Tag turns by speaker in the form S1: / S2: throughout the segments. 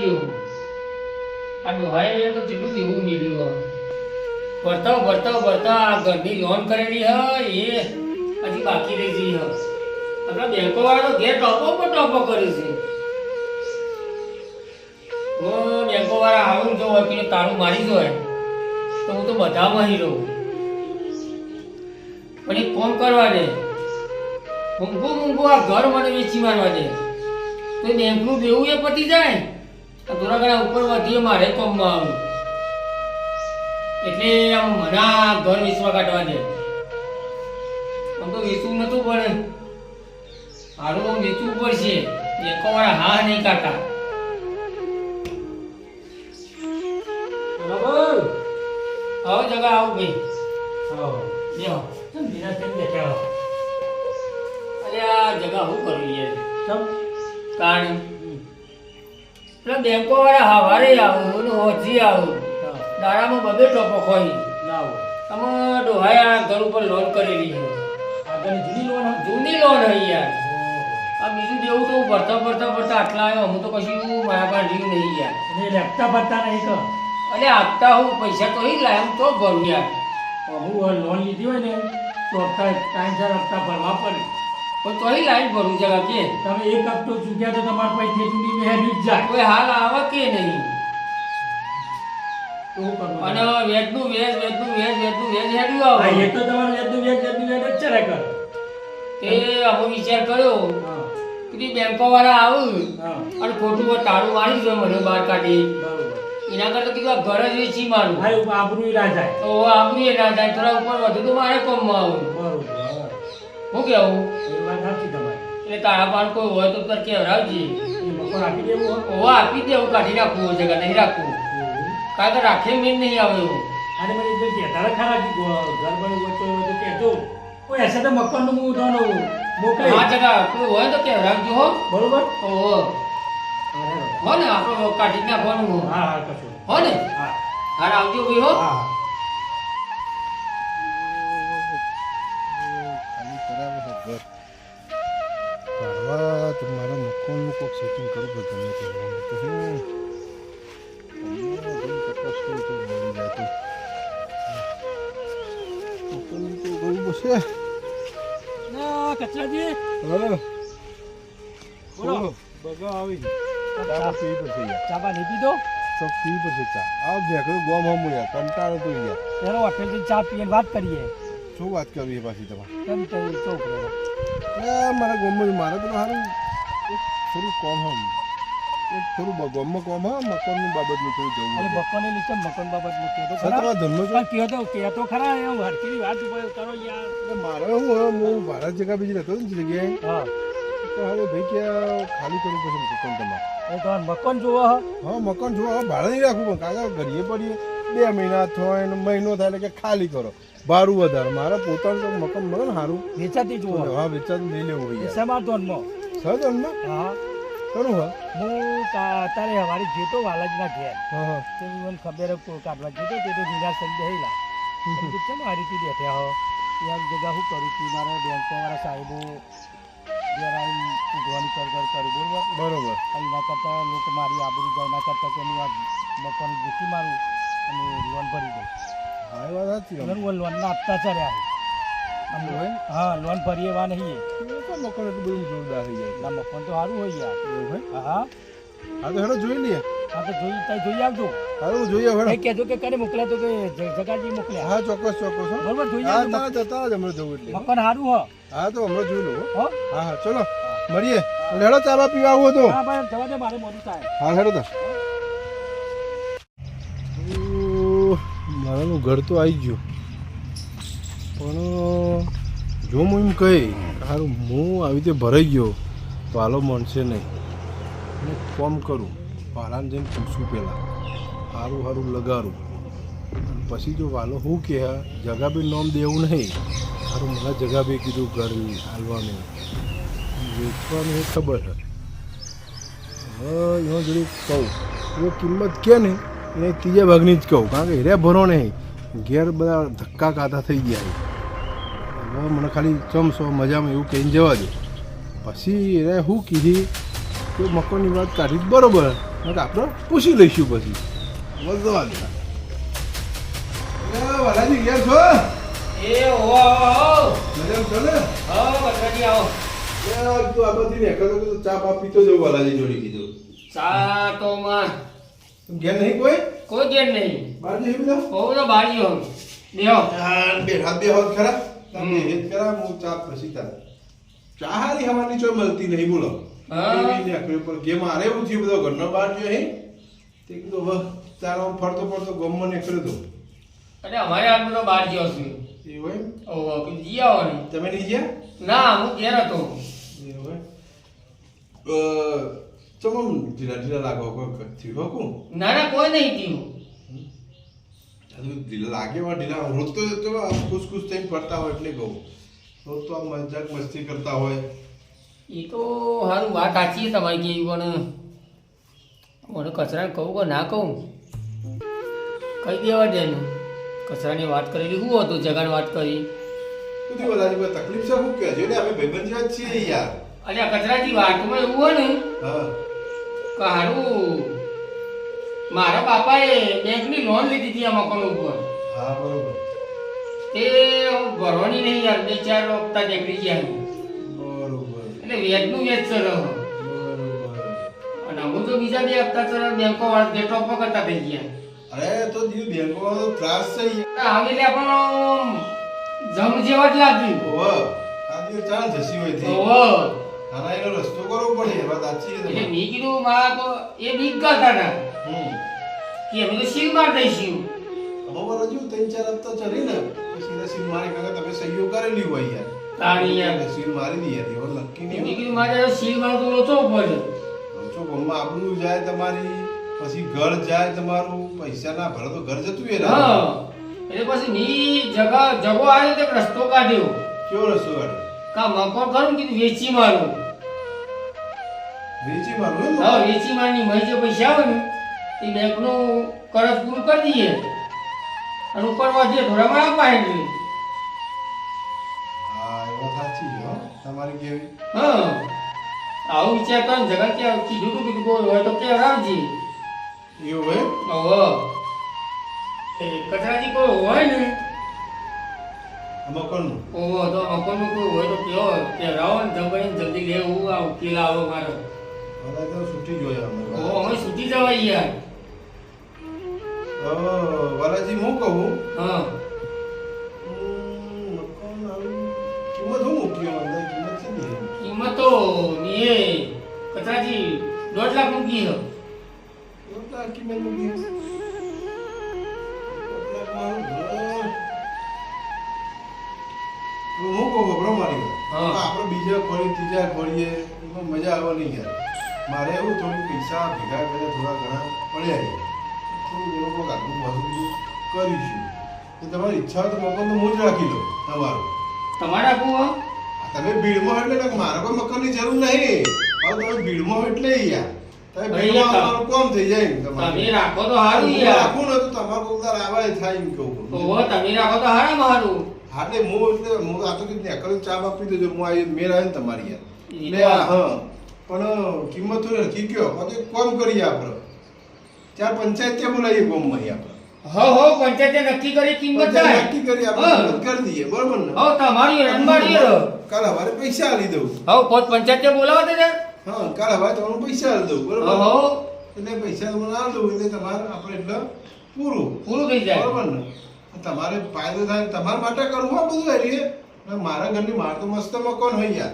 S1: ગયો આ એ તો કેટલું દેવું મેળ્યું ભરતા ભરતા ભરતા આ ઘરની લોન કરેલી હ એ હજી બાકી રહી ગઈ હ આપણા બેંકો વાળો ઘેર ટોપો પર ટોપો કરે છે. હું બેંકો વાળા આવું જો હોય તારું મારી જાય તો હું તો બધામાં હી રહું. પણ એ ફોન કરવા દે. ઊંઘું ઊંઘું આ ઘર મને વેચી મારવા દે. તો બેંકનું દેવું એ પતી જાય. ઘણા ઉપર વધીએ મારે કોમમાં આવું એટલે આમ મના ઘર વિશ્વા કાઢવા દે. આમ તો વેચવું નતું પણ આમ વેચવું પડશે. એકો વાળા હા નહીં કાઢતા.
S2: બરાબર?
S1: આવો જગા આવો ભાઈ.
S2: આવો.
S1: લ્યો
S2: ચમ ધીરા તેમ બેઠા
S1: અરે આ જગા શું કરવી યાર?
S2: ચમ?
S1: કારણ પેલા બેંકો વાળા હવારે આવું ને હોજી આવું. દાડામાં બધો ટોપો ખોઈ.
S2: ના
S1: તમે ડોહાયા ઘર ઉપર લોન કરેલી છે
S2: જૂની લોન હા
S1: જૂની લોન હોય યાર. આ બીજું દેવું તો ભરતા ભરતા ભરતા આટલા આવ્યો. હું તો કશું મારા પાસે જીવ નહીં યાર.
S2: અને એ લેપતા ભરતા નહીં તો
S1: અરે આપતા હું પૈસા તો નહીં લાય હું તો ભરું યાર.
S2: હું લોન લીધી હોય ને તો હપ્તા ટાઈમસર હપ્તા ભરવા પડે.
S1: પણ તો હી લાઈન ભરું જગા કે.
S2: તમે એક હપ્તો ચૂક્યા તો તમારા પૈસે જૂની મેળવી જ જાય.
S1: કોઈ હાલ આવે કે નહીં? અને વેચનું વેચ વેચનું વેચ વેચનું વેચ હેડ્યું આવે
S2: એ તો તમારે વ્યાજનું વ્યાજ વ્યાજનું વ્યાજ જ કરે.
S1: તે અમે વિચાર કર્યો. કે બેંકો વાળા આવું. અને ખોટું તાળું મારી જોઈએ મને બહાર કાઢી. એના કરતા કીધું ઘર જ વેચી મારું.
S2: ભાઈ આબરૂ ના જાય.
S1: તો આબરૂ ના થાય થોડા ઉપર વધુ તો મારે કોમમાં આવું. હું. કેવું? તારા પાન કોઈ હોય તો કેવડાવજે.
S2: એ મકાન આપી દેવું
S1: ઓવા આપી દે હું કાઢી નાખવું હોય જગા નહીં રાખવું
S2: એવું.
S1: તો કે રાખે મેં નહીં આવે એવું.
S2: અને મને જો કહેતા ખરા કે ગો- ઘર બળ વચ્ચે હોય તો કહેજો. કોઈ હશે તો મકાનનું હું તમને મોકલી
S1: હા જગા કોઈ હોય તો કેવડાવજો હો.
S2: બરોબર?
S1: ઓહો. હો ને આપણો કાઢી નાખવાનું.
S2: હા હા કશું.
S1: હો ને?
S2: હા.
S1: આવજો ભાઈ હો.
S2: હા.
S3: પાડવા તો મારા મકાનનું કોઈક સેટિંગ કરવું પડે ગમે તે રંગ તો કરું તો બસે
S2: ના કચરાજી
S3: હા
S2: બોલો
S3: બગા આવી ચા પી પડશે
S2: ચાબા નહીં પીધો
S3: તો પી પડશે ચા આ ભેગો ગોમ હમ યાર કંટાળો તો યાર
S2: એનો હોટેલથી ચા પીને વાત કરીએ
S3: શું વાત કરવી પાછી તમારે
S2: કેમ તે
S3: એ મારા ગામમાં મારે તો સારું થોડું કોમ હમ. થોડું ગામમાં કોમ હા મકાનની બાબતનું થોડું જવું
S2: અને
S3: હતું.
S2: નીચે મકાન બાબતનું કહેતો ખરા?
S3: ધંધો છે.
S2: કહેતો કહેતો ખરા એમ હરખી વાત કરો યાર.
S3: મારે હવે હું ભારત જગ્યા બીજી રહેતો ને જગ્યાએ.
S2: હા.
S3: તો હવે ભાઈ કે ખાલી કરવું પડશે મકાન તમારે.
S2: મકાન જોવા હા
S3: મકાન જોવા હવે ભાડે નહીં રાખવું પણ કાકા ઘડીએ પડીએ. બે મહિના થાય ને મહિનો થાય એટલે કે ખાલી કરો. ભાડું વધારે. મારે પોતાનું મકમ મકાન મળે ને સારું
S2: વેચાતી
S3: જ
S2: જોવો
S3: હા વેચાતી લઈ લેવું હોય
S2: સમાર ધોનમાં
S3: સર તમને
S2: હા.
S3: કરું હા.
S2: હું તારે હવારે જેતો વાલાજના ઘેર.
S3: હા
S2: તે મને ખબર કો કાઢવા જેતો તે તો નિરાશ થઈ ગયેલા કેમ આ રીતે બેઠા હો? એક જગા હું કરું છું? મારા બેંકો વાળા સાહેબો જરાય આવીને ઊંઘવાની કર બરોબર?
S3: બરોબર.
S2: એના કરતાં લોકો મારી આબરૂ જાય એના કરતાં કે હું આ મકાન જીતી મારું. અને લોન ભરી દઉં.
S3: હા એ વાત સાચી
S2: હું લોનના આપતા ચડ્યા છે આમ
S3: હોય?
S2: હા લોન ભરી એવા નહીં
S3: મકાન એટલું બધું જોરદાર થઈ જાય
S2: ના મકાન તો સારું હોય યાર.
S3: એવું હોય
S2: હા હા.
S3: હા તો હેડો જોઈ લઈએ.
S2: હા તો જોઈ ત્યાં જોઈ આવજો.
S3: હારું જોઈએ હેડો
S2: કહેજો કે કરે મોકલે તો કે જગાજી મોકલ્યા.
S3: હા ચોક્કસ ચોક્કસ હો.
S2: બરોબર જોઈ
S3: હા
S2: આવજો
S3: તારા જતા જ હમણાં જવું એટલે.
S2: મકાન સારું હો.
S3: હા તો હમણાં જોઈ લઉં હો.
S2: હો?
S3: હા હા ચલો. મળીએ. હેડો ચાવા પીવા આવું તો
S2: હા ભાઈ જવા દે મારે મોડું થાય.
S3: હા હેડો તા. મારાનું ઘર તો આવી ગયું. પણ, જો હું એમ કહી સારું હું આવી રીતે ભરાઈ ગયો હાલો મળશે નહીં. હું કોમ કરું પાલાને જઈને પૂછું પહેલાં. સારું સારું લગાડું. પછી જો વાલો હું કહે જગા બી નોમ દેવું નહીં. સારું મને જગા બી કીધું ઘર હાલવાનું. વેચવાનું એ ખબર છે. હવે એમાં જોડે કહું એ કિંમત કે ને એને ત્રીજા ભાગની જ કહું કારણ કે હેરે ભરો નહીં. ઘેર બધા ધક્કા કાતા થઈ ગયા હવે મને ખાલી ચમસો મજામાં એવું કહીને જવા દે. પછી એને શું કીધી? કે મકાનની વાત કાઢી બરોબર. આપણે પૂછી લઈશું પછી. છો?
S1: એ ઓ
S3: મજામાં છો ને?
S1: આવો.
S3: ને કીધું કે ચા પા પીતો જવું વાલાજી જોડી કીધું.
S1: ચા તો માં.
S3: ઘેર નહીં કોઈ?
S1: કોઈ ગેર નહીં.
S3: બાર જઈ બધા
S1: બહુ તો બાળી હો દેહો
S3: યાર બે હાથ બે હાથ ખરા? તમે. હેત ખરા હું ચા પછી તાર. ચા હારી હવાની ચોય મળતી નહીં બોલો.
S1: હા.
S3: ઉપર કે મારે એવું થયું બધો ઘરનો બહાર ગયો હે. તે કીધું હવે તારો ફરતો ફરતો ફરતો ને કર્યો તો.
S1: અરે અમારે બધો બહાર ગયો. છું
S3: એવું એમ?
S1: ઓહો જી આવો
S3: તમે નહીં ગયા?
S1: ના હું ઘેર હતો.
S3: એવું ચમ ઢીલા ઢીલા લાગો થયું કોણ?
S1: ના ના કોઈ નહીં થયું.
S3: ઢીલા લાગે વા ઢીલા. રોજ તો આમ ખુશ ખુશ થઈને ફરતા હોય એટલે કહું. રોજ તો આમ મજાક મસ્તી કરતા હોય.
S1: એ તો સારું વાત સાચી છે તમારી કે પણ મને કચરાને કહું કે ના કહું? કહી દેવા દે કચરાની વાત કરેલી શું હતું જગાની વાત કરી.
S3: બધી બધાની તકલીફ છે? શું કહેજો ને અમે ભાઈબંધ જ છીએ યાર.
S1: અલ્યા કચરાની વાતમાં એવું હોય ને
S3: હા.
S1: હારું મારા બાપાએ બેંકની લોન લીધી હતી આ મકાન ઉપર?
S3: હા બરોબર.
S1: તે ભરવાની નહીં યાર બે ચાર હપ્તા નીકળી ગયા
S3: બરોબર.
S1: એટલે વ્યાજનું વ્યાજ
S3: બરોબર.
S1: અને અમુક તો બીજા બે હપ્તા સર બેંકો વાળા ગેટ ઓફ કરતા થઈ ગયા.
S3: અરે તો દીવ બેંકોમાં તો ત્રાસ છે ગયા
S1: હવે લે પણ જમ જેવા જ લાગ્યું.
S3: ઓહ આ દીવ ચાલ જસી હોય થઈ
S1: ઓહો
S3: આના એનો રસ્તો કરવો પડે વાત સાચી છે
S1: એટલે મેં કીધું તો એ બીક કરતા હતા.
S3: હમ.
S1: કે અમે તો સીલ માર દઈશું
S3: હજુ ત્રણ ચાર હપ્તા ચડી ને તો સીધા સીલ મારી કાકા તમે સહીઓ કરેલી હોય યાર.
S1: તાણી યાર.
S3: સીલ મારી નક્કી
S1: મેં
S3: નહીં
S1: કીધું મારે સીલ માર તો લોચો પડે
S3: છો. ગમમાં આપણું જાય તમારી પછી ઘર જાય તમારું પૈસા ના ભરે તો ઘર જતું એ
S1: હા. એટલે પછી મી જગા જગો આવ્યો તો રસ્તો કાઢ્યો.
S3: કેવો રસ્તો કાઢે
S1: કા મકોન કરું કીધું વેચી મારું?
S3: વેચી મારું
S1: હા વેચી મારની મહી જે પૈસા આવે ને એ બેંકનું કરજ પૂરું કરી દઈએ. અને ઉપર વધીએ થોડા મારા પાસે
S3: હા તમારી કેવી?
S1: આવું વિચાર કરો ને જગત કે કીધું તું કીધું કોઈ હોય તો કે રાવજી
S3: એવું હોય
S1: ઓહો કચરાજી કોઈ હોય ને
S3: મકરનું
S1: ઓહો તો મકોનું કોઈ હોય તો કેવો કે રાવો ને જમાઈને જલ્દી લેવું આ ઉકેલ આવો મારો.
S3: તો છૂટી જોયા
S1: ઓહો
S3: અમે
S1: અમે છૂટી જવાય યાર.
S3: વાલાજી હું કહું?
S1: હા.
S3: કિંમત હું મૂકી અંદર કિંમત છે
S1: કિંમત તો દોઢ લાખ મૂકી
S3: કેટલા કિંમત મૂકી હું કહું ગભરો મારી આપણે બીજા ફળી ત્રીજા ફળીએ એમાં મજા આવવાની યાર. મારે એવું થોડું પૈસા ભેગા કર્યા થોડા ઘણા પડ્યા છે. થોડું એ લોકો આગળ બીજું કરીશું. તો તમારી ઈચ્છા તો મકાન તો હું જ રાખી લો તમારું.
S1: તમારે આપવું?
S3: તમે ભીડમાં એટલે મારા કોઈ મકાનની જરૂર નહીં. હવે તમે ભીડમાં એટલે યાર. કોમ થઈ જાય
S1: તમે રાખો તો સારું
S3: રાખું ને તો તમારું કોક દાડો થાય એમ
S1: કેવું તમે રાખો તો સારા મારું
S3: હા એટલે હું એટલે હું આ તો કીધું એકલ ચા આપી દેજો હું આ મેર આવે ને તમારી યાર. હા. પણ કિંમત થોડી નક્કી કયો. પછી કોમ કરીએ આપણે ત્યાં પંચાયત ત્યાં બોલાવીએ અહીં આપણે
S1: હો હો પંચાયતે નક્કી કરી કિંમત
S3: નક્કી કરી આપણે કરી દઈએ બરોબર ને?
S1: હો તમારી
S3: કાલ હવારે પૈસા આલી દઉં.
S1: હો પોત પંચાયતે બોલાવો યાર.
S3: હા કાલ હવારે તમને પૈસા આલી દઉં બરોબર?
S1: હો
S3: એટલે પૈસા તમને આલી દઉં એટલે તમારે આપણે એટલે પૂરું.
S1: પૂરું થઈ જાય.
S3: બરોબર ને? તમારે ફાયદો થાય તમારા માટે કરવું હોય બધું એટલે મારા ઘરની માર તો મસ્ત કોણ હોય યાર.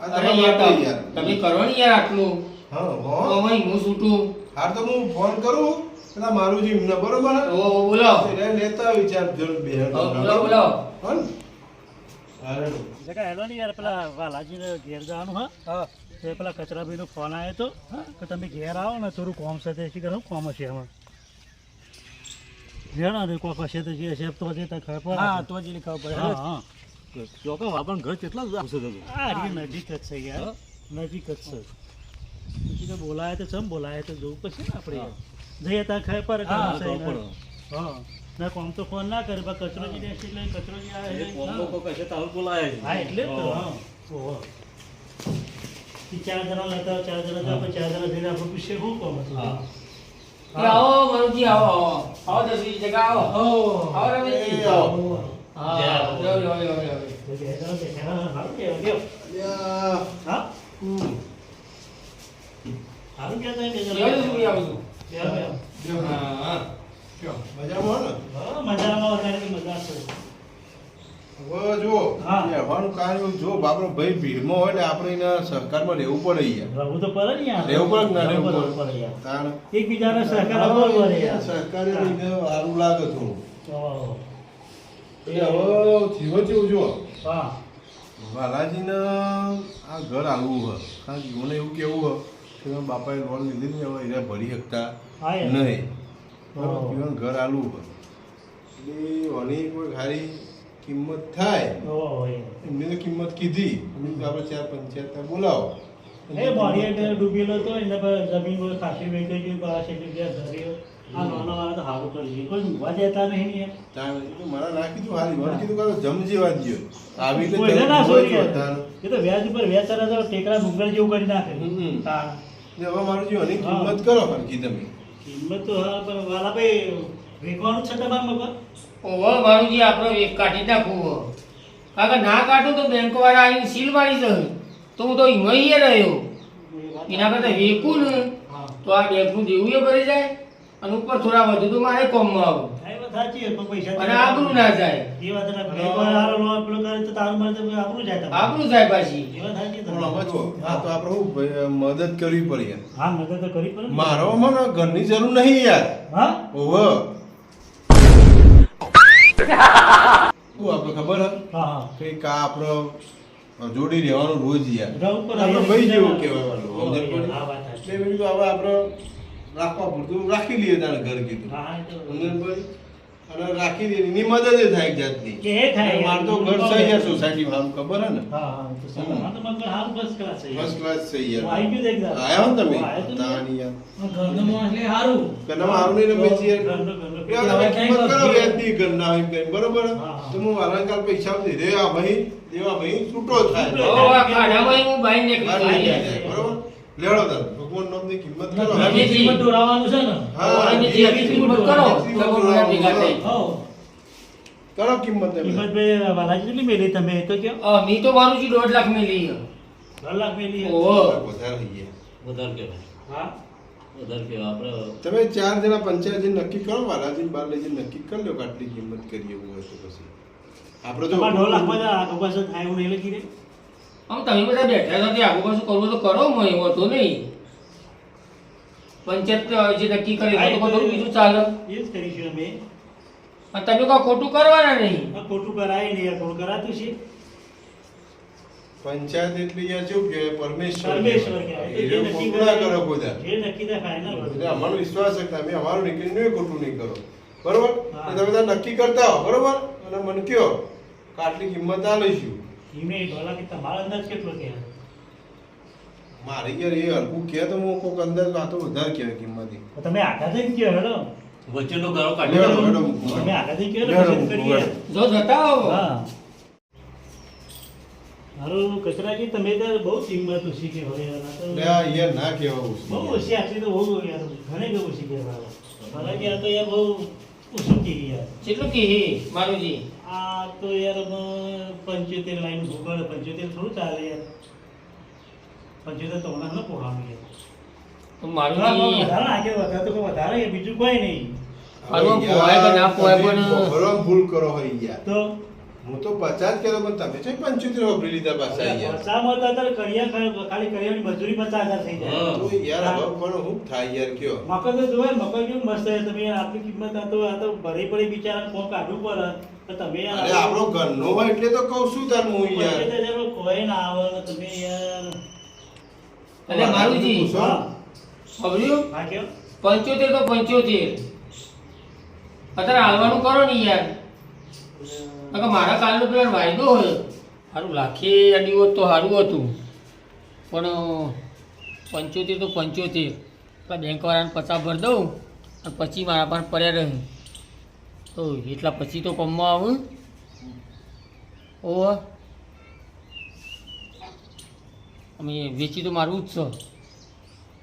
S1: અરે તમે-
S3: યાર.
S1: તમે કરો ને યાર આટલું.
S3: હા હો.
S1: હું છૂટું.
S3: હાર તો હું ફોન કરું પેલા મારું જીમ ને બરોબર ને?
S1: ઓ બોલાવો
S3: એટલે લેતા વિચાર જરૂર બે
S1: હો બોલાવો બોલાવો
S3: હો ને? હારે.
S2: હેલો ને યાર પેલા વાલાજીને ઘેર જવાનું હા? હા. તે પેલા કચરાભાઈનો ફોન આવ્યો તો હા? કે તમે ઘેર આવો ને થોડું કોમ સાથે શું કોમ હશે એમાં જેના ને કોક હશે તો જે હશે તો જે તને ખબર પડે.
S4: હા તો જ ખબર પડે.
S2: હા હા.
S4: ચોકો આપણને ઘર કેટલા દૂર આવશે તો
S2: આ રી નજીક જ છે યાર. નજીક જ છે. પછી બોલાય તો ચમ બોલાય? તો જોવું પડશે ને આપણે. જઈએ ત્યાં ખબર પડે
S4: હા,
S2: ના કોમ તો ફોન ના કરે બા કચરોજી દેશે એટલે કચરોજી આવે
S4: એ કોમ લોકો કશે તારું બોલાય.
S2: હા એટલે તો
S4: હા.
S2: ઓહો.
S5: ચાર જણા લેતા ચાર જણા તો આપણે ચાર જણા જઈને આપણે પૂછીએ શું કોમ હતું?
S1: આવો મરુજી આવો આવો. આવો દસવી જગા આવો આવો રમેશજી
S3: આવો.
S1: હા
S5: હા.
S3: જો,
S1: હા, હા.
S3: જો, મજામાં હો ને
S5: હા, મજામાં વધારે કે મજા છે
S3: હવે જો. રહેવાનું જો આપણો ભાઈ ભીડમાં હોય ને આપણે એના સહકારમાં રહેવું પડે
S5: રહેવું તો પડે ને
S3: રહેવું પડે ના રહેવું પડે? તાણ
S5: એકબીજાને સહકાર આપવો પડે
S3: સહકારે લઈને સારું લાગે થોડું એ હવે થયો જેવું જો
S5: હા.
S3: બાલાજીને આ ઘર આલવું હોય. કારણ કે મને એવું કેવું હોય કે બાપાએ લોન લીધી ને હવે એને ભરી શકતા નહીં. ઘર આલવું હોય. એટલે ઓની કોઈ ખાલી કિંમત થાય. એમને તો કિંમત કીધી. આપણે ચાર પંચાયત બોલાવો.
S5: એ બોડી ડૂબેલો તો એના જમીન ખાસી વેચાઈ ગઈ બહાર છે ધર્યો. આ નાના વાળા તો સારું કરી છે કોઈ ડૂબવા દેતા નહીં ને યાર.
S3: તાણ એ તો મારા ના કીધું કીધું કે જમ જેવા જ ગયો. આવી રીતે
S5: કોઈ ના
S3: જમ
S5: છોડી
S3: જેવા જ
S5: યાર.
S3: તાણ.
S5: એ તો વ્યાજ ઉપર વ્યાજ ટેકરા ડુંગર જેવું કરી નાખે.
S3: હવે મારું જીવન કિંમત કરો તમે
S5: કિંમત તો હા પણ વાલા ભાઈ વેચવાનું છે તમારે મગર
S1: ઓહો મારુજી આપણો વેક કાઢી નાખવું કાકા ના કાઢું તો બેંક વાળા આવીને સીલ મારી જશે. તો હું તો એમાં રહ્યો. એના કરતા વેકું ને તો આ બેંકનું દેવું એ ભરી જાય અને ઉપર થોડા વધુ તો મારે કોમમાં આવું. અને આબરું ના જાય.
S5: ના બેંક આપણું જાય
S1: પાછી.
S3: આપણે મદદ કરવી પડે. મારો મને ઘરની જરૂર નહીં યાર.
S5: હા?
S3: શું આપણે ખબર હા?
S5: હા
S3: કે કા આપણો જોડી રહેવાનું રોજ યાર આપણે ભાઈ જેવું. કહેવાય એટલે બીજું હવે આપણે રાખવા પૂરતું રાખી લઈએ તારે ઘર કીધું.
S5: હા, હા?
S3: અને રાખી દે એની મદદ થાય એક જાતની
S5: કે એ થાય
S3: માર તો ઘર છે યાર સોસાયટીમાં આમ ખબર હે ને
S5: હા હા તો સારું. હા, તો મગર હારું first class છે.
S3: ફર્સ્ટ ક્લાસ છે યાર
S5: આવી ગયો દેખ.
S3: આયા હો તમે
S5: હું આયો તો ને. એટલે હારું.
S3: ઘરના હારું ને રમે છે યાર.
S5: ઘરનો- ઘરનો.
S3: યાર, તમે કિંમત કરો વ્યાજની ઘરના હોય એમ કરીને, બરોબર
S5: હા, હા.
S3: તો હું વાલા પૈસા દે રે આ ભાઈ દેવા ભાઈ છૂટો થાય
S1: ઓ આ ભાઈ હું ભાઈ
S3: ને
S1: નીકળી જાય
S3: જાય, લેવડો તાર. ભગવાન નામની કિંમત કરો.
S1: હજી
S5: કિંમત દોરાવાનું છે ને?
S3: હા,
S1: એની કિંમત કરો. ભગવાન ભેગા થઈ.
S5: હો.
S3: કરો કિંમત એમને.
S5: કિંમતભાઈ વાલાજી કેટલી મેલી તમે? તો કે
S1: અ, મી તો મારું જી દોઢ લાખ મેલી છે.
S5: દોઢ લાખ મેલી.
S1: ઓહો.
S3: વધારે થઈ ગયા.
S4: વધારે કહેવાય.
S5: હા?
S4: વધારે કહેવાય. આપણે
S3: તમે ચાર જણા પંચાયત જઈને નક્કી કરો વાલાજી બાર લઈ નક્કી કરી લો આટલી કિંમત કરીએ એવું હોય તો પછી. આપણે તો
S5: તમારે દોઢ લાખમાં જ આગળ પાછળ થાય એવું નહીં લખી દે.
S1: આમ તમે બધા બેઠા નથી આગળ પાછું કરવું તો કરો હું એવો તો નહીં. પંચાયત જે નક્કી કરી તો બધું બીજું ચાલે.
S5: એ જ કરીશું અમે.
S1: અને તમે કોઈ ખોટું કરવાના નહીં.
S5: આ ખોટું કરાય નહીં થોડું કરાતું છે.
S3: પંચાયત એટલે યાર કેવું કે પરમેશ્વર
S5: પરમેશ્વર કે.
S3: એ
S5: એ
S3: ખોટું કરો બધા.
S5: જે નક્કી થાય ફાઇનલ
S3: એટલે અમારો વિશ્વાસ છે કે તમે અમારું નીકળી નહીં ખોટું નહીં કરો. બરોબર? તમે બધા નક્કી કરતા હો બરોબર? અને મને કયો આટલી કિંમત આ લઈશું.
S5: ધીમે ડોલા લાખ તમારો અંદાજ કેટલો કે
S3: મારી યાર એ હલકું કે તો હું કોક અંદાજ આ તો વધારે કહેવાય કિંમત
S5: તમે આખા જઈને કયો હેડો.
S4: વચ્ચેનો ગાળો કાઢી
S3: લેવડો,
S5: તમે આખા
S3: લેવડો,
S5: કરીએ.
S1: જો જતા આવો.
S5: હા. હારું કચરાજી તમે ત્યારે બહુ કિંમત ઓછી કે હવે યાર,
S3: ના કહેવા
S5: બહુ ઓછી આટલી તો બહુ યાર ઘણી બહુ ઓછી કહેવાય. મારા તો યાર બહુ ઓછું કહી યાર
S1: કેટલું કે હે
S5: આ તો યાર પંચોતેર લાઈન ભૂગોળ પંચોતેર થોડું ચાલે યાર. પંચોતેર તો હમણાં ન પોહાણું યાર.
S1: મારું
S5: વધારે વધારે તો વધારે બીજું કોઈ નહીં.
S3: ભૂલ કરો હોય યાર.
S5: તો
S3: હું તો પચાસ કેરો પણ તમે છે પંચોતેર વાપરી લીધા પાછા
S5: તો કરિયા ખાલી કરિયાની મજૂરી પચાસ હજાર થઈ જાય.
S3: તો યાર હવે પણ હું થાય યાર કયો?
S5: મકર તો જોવે મકર કેવું મસ્ત છે તમે આટલી કિંમત આ તો આ તો ભરી પડી બિચારા કોણ કાઢવું પડે. તો તમે
S3: અરે આપણો ઘરનો હોય એટલે તો કહું છું તાર હું યાર.
S5: કોઈ ના આવે તમે યાર.
S1: જી
S5: હા. હા
S1: પંચોતેર તો પંચોતેર. અત્યારે હાલવાનું કરો ને યાર. કારણ કે મારા કાલનો પેલા વાયદો હોય. સારું લાખી અડી હોત તો સારું હતું. પણ પંચોતેર તો પંચોતેર. પેલા બેંકવાળાને પચાસ ભર દઉં અને પછી મારા પાસે પડ્યા રહે. તો એટલા પછી તો કમવા આવું. ઓહ. અમે વેચી તો મારું જ છે.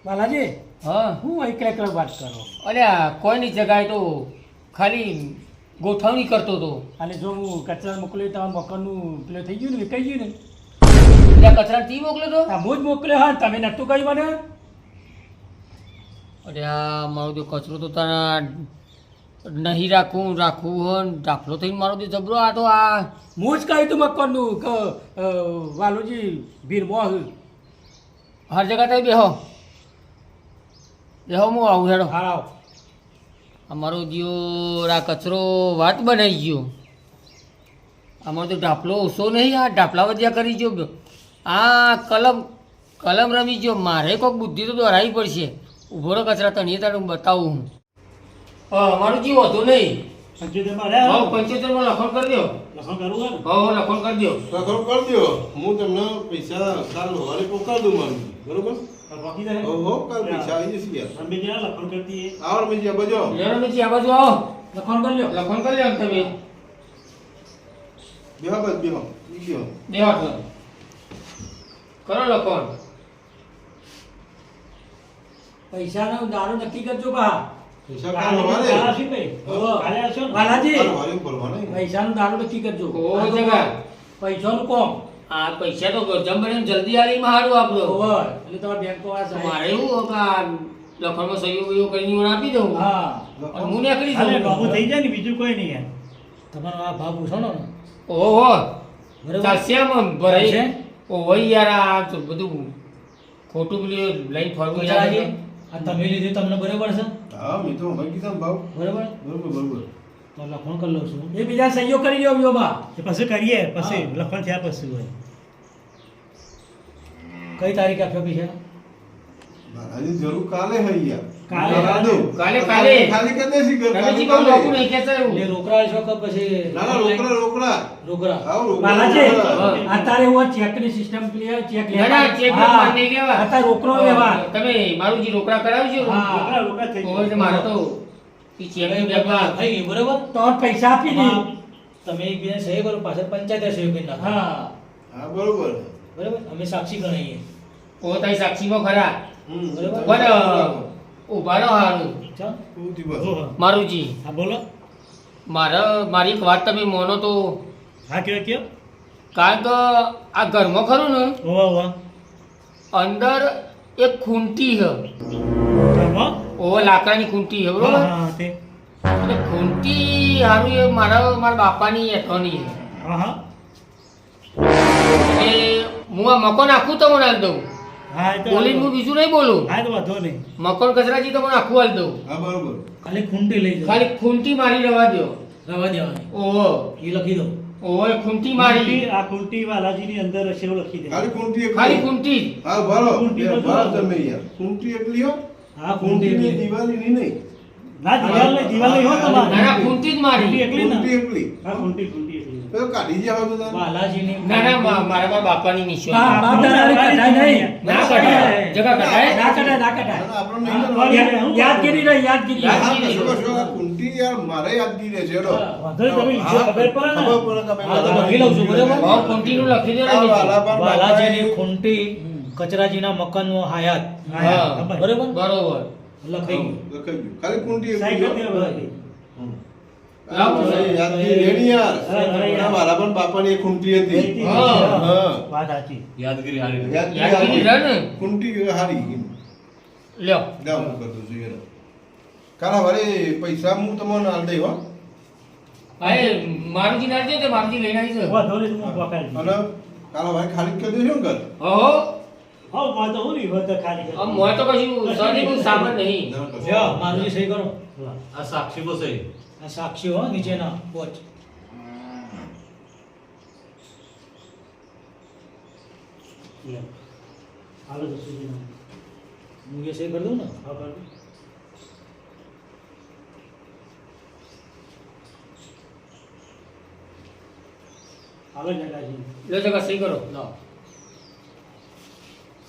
S2: બાલાજી
S1: હા.
S2: હું એકલા એકલા વાત કરો?
S1: અલ્યા કોઈની જગાએ તો ખાલી ગોઠવણી કરતો હતો.
S2: અને જો હું કચરા મોકલ્યો તમારા મકાનનું પેલું થઈ ગયું ને વિકાઈ ગયું ને.
S1: ત્યાં કચરા તી મોકલ્યો તો?
S2: આ હું જ મોકલ્યો હા તમે નહોતું કહ્યું મને?
S1: અરે આ મારો જો કચરો તો તારા નહીં રાખવું રાખવું હોય દાખલો થઈને મારો જે જબરો આ તો આ
S2: હું જ કહ્યું તું મકાનનું કે વાલુજી ભીરમો
S1: હર જગા થઈ બેહો. બેહો હું આવું હેડો.
S2: હા
S1: અમારો દિયો આ કચરો વાત બનાવી ગયો. અમારો તો ઢાપલો ઓછો નહીં આ ઢાપલા વધ્યા કરી ગયો. આ કલમ કલમ રમી ગયો. મારે કોઈક બુદ્ધિ તો દોરાવી પડશે. ઊભો રહો કચરા તણીએ તારે હું બતાવું હું. અમારું જીવ હતો નહીં.
S5: પંચોતેર
S1: હા પંચોતેરમાં લખણ કરી દો.
S5: લખણ કરવું
S1: લખણ કરી દો.
S3: તો કરી દો. હું તમને પૈસા સારું સવારે પોકાર દઉં મારું. બરોબર?
S5: તો બાકી જાય
S3: હો હો કાલ પૈસા આવી જશે યાર
S5: રમી જાય લખણ કરી દઈએ
S3: આવો રમેશ જી, આ બાજુ આવો.
S1: લેરો નથી આ બાજુ આવો
S2: લખણ કરી લ્યો
S1: લખણ કરી લો તમે
S3: બેહો બસ બેહો ઈ બેહો
S1: બે હાથ કરો લખણ
S2: પૈસાનો દારો નક્કી કરજો બા
S3: પૈસા
S5: કાલે
S3: કાલ સવારે
S5: કાલે આવશે ભાઈ
S2: હોવે.
S5: કાલે આવશો ને
S2: બાલાજી
S3: કાલ સવારે ભરવાના ને.
S2: પૈસાનો દારો નક્કી કરજો
S1: ઓ જગા
S2: પૈસાનું કોમ
S1: આ પૈસા તો ગરજમ બને જલ્દી આલી માં હારું આપડો.
S2: હોય એટલે તમારા બેંકો વાળા
S1: તો મારે એવું કા આ લખણમાં સહીઓ બહીઓ કરીને મને આપી દઉં.
S2: હા
S1: હું નીકળી જાઉં.
S5: બાબુ થઈ જાય ને બીજું કોઈ નહીં યાર
S2: તમારો આ ભાવ પૂછો ને?
S1: ઓહો આમ ભરાઈ.
S2: છે?
S1: ઓહો યાર આ તો બધું ખોટું પેલું લઈને ફરવું યાર
S2: આ તમે લીધું તમને બરાબર છે?
S3: હા મેં તો ભાવ.
S2: બરાબર?
S3: બરાબર બરોબર.
S2: તો લખણ કરી લઉં છું. એ બીજા સહયોગ કરી લ્યો વ્યોમાં
S5: એ પછી કરીએ પછી. લખણ થયા પછી હોય.
S2: કઈ તારીખ આપ્યો પૈસા
S3: મારાની જરૂર કાલે હઈ યાર.
S5: કાલે,
S1: કાલે,
S3: કરી
S1: લોકો
S2: છો કે પછી
S3: ના ના આવો
S2: સિસ્ટમ ક્લિયર ચેક
S1: ના, નહીં લેવા. તમે મારું જે રોકડા કરાવજો
S5: થઈ
S1: ઓહો, મારે તો ઈ ચેકની વ્યવહાર.
S2: થઈ ગઈ બરાબર? તો પૈસા આપી દી. તમે એકબીજા સહી કરો પાછળ પંચાયત સહી કરી નાખો. હા.
S3: હા બરોબર.
S2: બરાબર? અમે સાક્ષી ગણાઈએ.
S1: ઓહો, સાક્ષીમાં ખરા.
S2: બરોબર.
S1: પણ ઊભા રહો હારું.
S2: ચાલ
S3: બહુ દિવસ.
S5: ઓહો.
S1: મારું જી
S5: હા બોલો.
S1: મારે મારી એક વાત તમે મોનો તો.
S5: હા કયો કયો?
S1: કારણ કે આ ઘરમાં ખરું ને? અંદર એક ખૂંટી છે
S5: ઘરમાં?
S1: લાકડાની ખૂંટી છે બરોબર?
S5: હા હા, તે.
S1: અને ખૂંટી હારું એ મારા મારા બાપાની એઠોની છે
S5: હા હા.
S1: એટલે હું આ મકાન આખું તમને હાલ દઉં.
S5: હા
S1: બોલીને હું બીજું નહીં બોલું.
S5: હા તો વાંધો નહીં.
S1: મકાન કચરાજી તમને આખું હાલ દઉં.
S3: હા બરોબર.
S2: ખાલી ખૂંટી લઈ જાઓ
S1: ખાલી ખૂંટી મારી રવા દો
S2: રવા દેવાની.
S1: ઓહો.
S2: એ લખી દો
S1: ઓહો એ મારી.
S5: કુંટી- આ કુંટી વાલાજીની અંદર હશે લખી દે.
S3: ખાલી કુંટી
S1: ખાલી ખૂંટી
S3: હા ભરો.
S5: કુંટી
S3: ભરો. તમે યાર કુંટી એકલી હો.
S5: હા
S3: ખૂંટી
S5: એકલી.
S3: દિવાળીની નહીં.
S5: ના દિવાલ નહીં દિવાલ નહીં હો
S1: ના
S5: તમારે.
S1: ના ખૂંટી જ મારી.
S5: એટલી ને?
S3: ખૂંટી એકલી
S5: હા કુંટી કુંટી એકલી
S3: તો કાઢી જ્યાં હોય બધા
S2: બાલાજીની
S1: ના ના મા- મારા બાપાની નિશાની
S2: હા, બાપ દાદાની કઢાઈ નહીં.
S1: ના કઢાય. જગા કઢાય?
S2: ના કઢાય ના કઢાય.
S5: હા,
S3: નહીં
S5: વાળી
S3: કરવાનું.
S2: યાદગીરી યાદગીરી.
S3: આ યાર મારે યાદગીરી રહે છે હેડો.
S5: વાંધો તમે ખબર પડે ને.
S3: ખબર પડે કે
S2: હા, તો લખી લઉં છું, બરાબર?
S1: ખૂંટી નું
S3: લખી દેજો
S2: બાલાજીની ખૂંટી. કચરાજીના મકાનનો હાયાત. બરાબર.
S1: બરોબર?
S2: લખાઈ ગયું.
S3: લખાઈ ગયું. ખાલી કુંડી પૈસા હું તમને આલ દઈ હો.
S1: હા એ મારુજી ના છે તે મારુજી લઈને આવી છે
S5: તું પકડ.
S3: અને કાલા ભાઈ ખાલી કરી દેજો ને ઘર
S1: ઓહો.
S5: હા, વાંધો હું નહીં, વાંધો ખાલી કરી.
S1: આમ મોય તો કશું સની કોઈ સામાન નહીં
S2: જો મારુજી સહી કરો
S4: આ સાક્ષી બસે
S2: આ સાક્ષી હો નીચેના પોચ
S5: લે. હાલો તો સુધી ના.
S2: હું એ સહી કરી દઉં ને
S5: હા, કરી દઉં હાલો જગાજી.
S1: લો જગા સહી કરો લાવો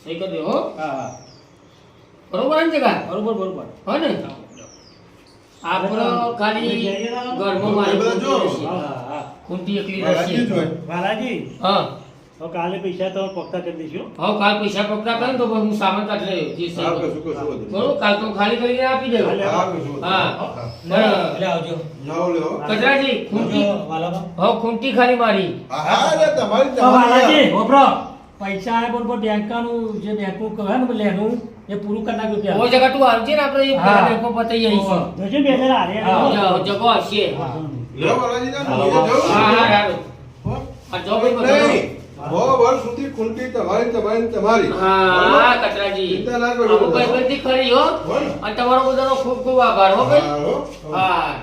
S1: સહી કરી દે હો?
S5: હા હા.
S1: બરોબર ને જગા
S2: બરોબર બરોબર.
S1: હો ને? આપણો ખાલી ઘરમાં
S3: મારી જો.
S5: હા, હા.
S1: ખૂંટી એકલી રહેશે.
S5: વાલાજી
S1: હા.
S5: હવે કાલે પૈસા તો પક્કા કરી દઈશું
S1: હા. કાલ પૈસા પક્કા કરે ને તો હું સામાન કાઢી લઈ જે. બરોબર કાલ તો ખાલી કરીને આપી દેવું.
S3: હા
S1: હા. બરાબર.
S5: આવજો.
S1: કચરાજી ખૂંટી.
S5: વાલાબા.
S1: હવે ખૂંટી ખાલી મારી.
S3: હા, હા, એટલે તમારી
S5: વાલાજી વપરો પૈસા આ બરોબર બેંકનું જે બેંકનું કહે ને લેનું એ પૂરું કરી નાખ્યું ત્યાં.
S1: ઓ જગા તું આવજે ને આપણે એ. બેંકો પતાઈ આવીશું.
S5: જોજો બે જણા હારે. હારે.
S1: જગો આવશે.
S3: લ્યો, બાલાજી, ના,
S5: હા.
S1: હા હા આ જો ભાઈ બધો.
S3: બહુ વર્ષ સુધી કુંટી તમારી તમારી તમારી.
S1: હા કચરાજી
S3: ચિંતા ના કરો.
S1: ભાઈ બધી ખરી હો. અને તમારો બધાનો ખૂબ ખૂબ આભાર હો ભાઈ.
S3: હા, હો.
S1: હા.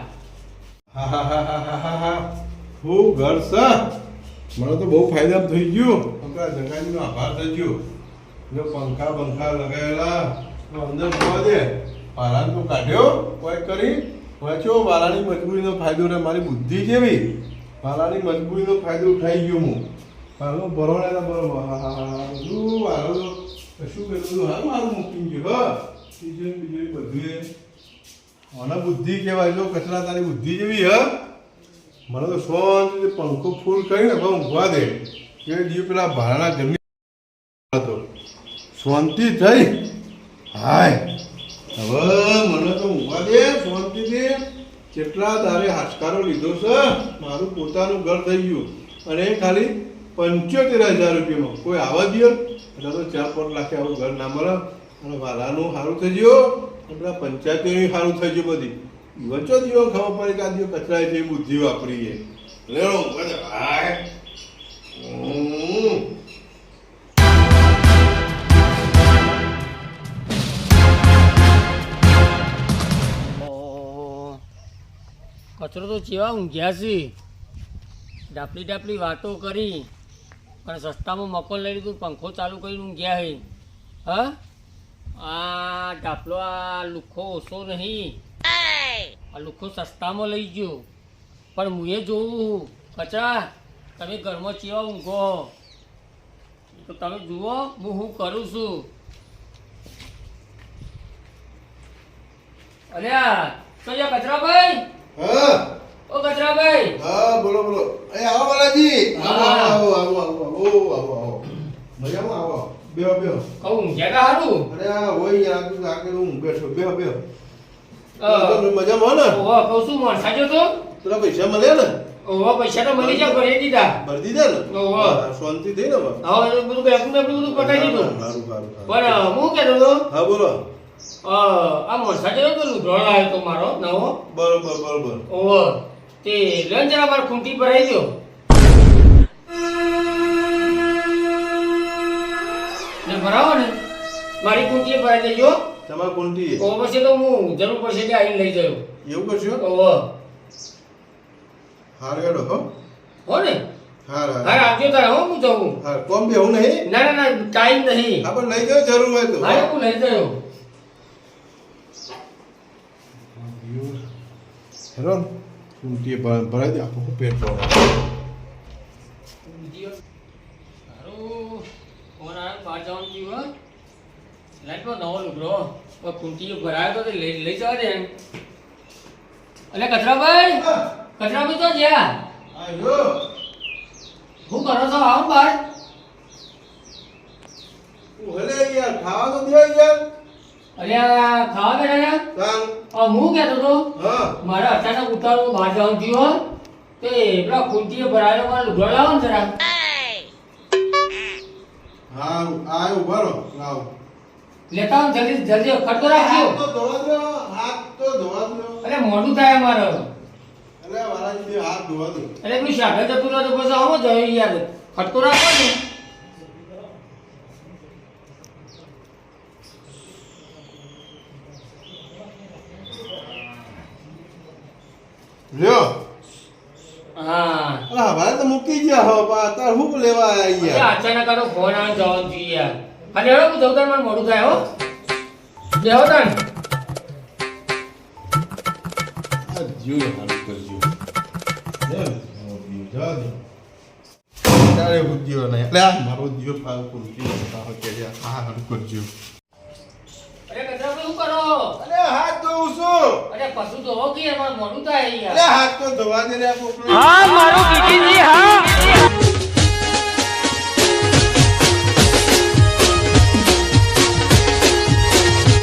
S3: હા, હા, હા, હા, ઘર છે મને તો બહુ ફાયદા થઈ ગયું. પંખા જગાજીનો આભાર થયો જો પંખા બંખા લગાવેલા. અંદર જોવા દે. પારાને કાઢ્યો. કોઈ કરી? વાંચો વાલાની મજબૂરીનો ફાયદો રહે મારી બુદ્ધિ જેવી. વાલાની મજબૂરીનો ફાયદો ઉઠાઈ ગયો હું. હા હા બધું વાલો કશું કરું હા મારું મૂકી ગયું હા. બીજું બીજું બધું મને બુદ્ધિ કહેવાય જો કચરા તારી બુદ્ધિ જેવી, હ. મને તો સો પંખો ફૂલ કરીને હવે ઊંઘવા દે. કે દિવસ પેલા ભાડાના ઘરની હતો શાંતિ થઈ? હાય. હવે મને તો ઊંઘવા દે, શાંતિથી. કેટલા તારે હાશકારો લીધો છે? મારું પોતાનું ઘર થઈ ગયું. અને ખાલી પંચોતેર હજાર રૂપિયામાં. કોઈ આવવા દો એટલે તો ચાર, પાંચ લાખે આવું ઘર ના મળે. અને વાલાનું સારું થઈ ગયું. આપણા પંચાયતોનું સારું થઈ ગયું બધી. વચ્ચો દીવો ખબર પડે કે આ દીવો કચરાય છે બુદ્ધિ વાપરીએ લેણો હાય.
S1: કચરો તો ચેવા ઊંઘ્યા છે. ડાપલી ડાપલી વાતો કરી. પણ સસ્તામાં મકોલ લઈ લીધું પંખો ચાલુ કરીને ઊંઘ્યા હે હા? આ ડાપલો આ લુખો ઓછો નહીં. આ લુખો સસ્તામાં લઈ ગયો. પણ હું એ જોવું કચરા? તમે ઘરમાં ચેવા ઊંઘો? તો તમે જુઓ હું હું કરું છું. અલ્યા કયા કચરાભાઈ?
S3: હા.
S1: ઓ કચરાભાઈ.
S3: હા બોલો બોલો. એ આવો બાલાજી. આવો. આવો આવો આવો આવો આવો. મજામાં? આવો. બેહો બેહો.
S1: કહું જગા હારું?
S3: અરે આ હોય આગળ આગળ હું બેઠો. બેહો બેહો. મજામાં હો ને?
S1: ઓ કહું છું મોણસાજો તો?
S3: પેલા પૈસા મળ્યા ને?
S1: ઓહો પૈસા તો મળી જાય ભરી દીધા.
S3: ભરી દીધા ને. હા, શાંતિ થઈ ને? હવે
S1: એ બધું બેંક ને બધું પટાઈ દીધું.
S3: સારું સારું
S1: પણ હું કહેતો હતો?
S3: હા બોલો.
S1: આ આ મોણસાજો તો લુગડો આવ્યો તો મારો નવો?
S3: બરોબર બરોબર.
S1: ઓહો તે લન જરા મારે ખૂંટી ભરાઈ દો ને ભરાવો ને. મારી કુંટી ભરાઈ દેજો.
S3: તમારે કુંટી
S1: ઓ પછી તો હું જરૂર પડશે કે આવીને લઈ જાઉં.
S3: એવું કરશો?
S1: ઓહો.
S3: હાર હેડો હો.
S1: હો ને?
S3: હાર
S1: હા
S3: હાર
S1: રાખજો તારે હો હું જાઉં
S3: હાર કોમ બે હું નહીં?
S1: ના ના ના ટાઈમ નહીં.
S3: આપણે લઈ જાઓ જરૂર હોય તો.
S1: હા હું લઈ જાઉં.
S3: હેલો. ભરા- ભરાઈ દે આખું પેટ ભરો.
S1: સારું ફોન આવ્યો બહાર જવાનું થયું હો. લાઈટમાં નવો લુગડો કોઈ ભરાયો તો લઈ જવા દે અને અલે કચરાભાઈ બી તો જ્યાં
S3: આયો.
S1: હું કરો છો આવો બહાર
S3: ભલે યાર ખાવા તો દે યાર.
S1: અરે ખાવા બેઠા ને
S3: કામ
S1: હું કહેતો તો
S3: હા.
S1: મારે અચાનક ઉતારું બહાર જવાનું થયું તે પેલા ખૂંટીએ ભરાયેલો મારે લુગડો લાવો ને જરા
S3: હા આયો બરો લાવ.
S1: લેતા જલ્દી જલ્દી ખટકો રાખજો.
S3: તો ધોવા દો હાથ તો ધોવા દો
S1: અરે મોડું થાય અમારે.
S3: અરે મારાજી હાથ ધોવા દો.
S1: અરે પેલું શાખે જતું રહે તો પછી આવો જાય યાર. ખટકો રાખો ને.
S3: લ્યો.
S1: હા.
S3: અરે હવે તો મૂકી ગયા હો પા તાર હું લેવા આયા
S1: અરે
S3: યાર
S1: અચાનક આનો ફોન આવે જવાનું જોઈએ યાર. અને હવે હું તાર મને મોડું થાય હો. તાન
S3: જીવ હારું કરજો. તારે બુદ્ધિઓ નહીં. એટલે આ મારો જીવ પાવ કુંતી તારો કે કરજો.
S1: અરે કચરા શું કરો?
S3: અરે હાથ ધોઉં છું.
S1: અરે પશુ ધોવો કે? એમાં મોડું થાય
S3: અરે હાથ તો ધોવા દે રે
S1: હા મારું બીજી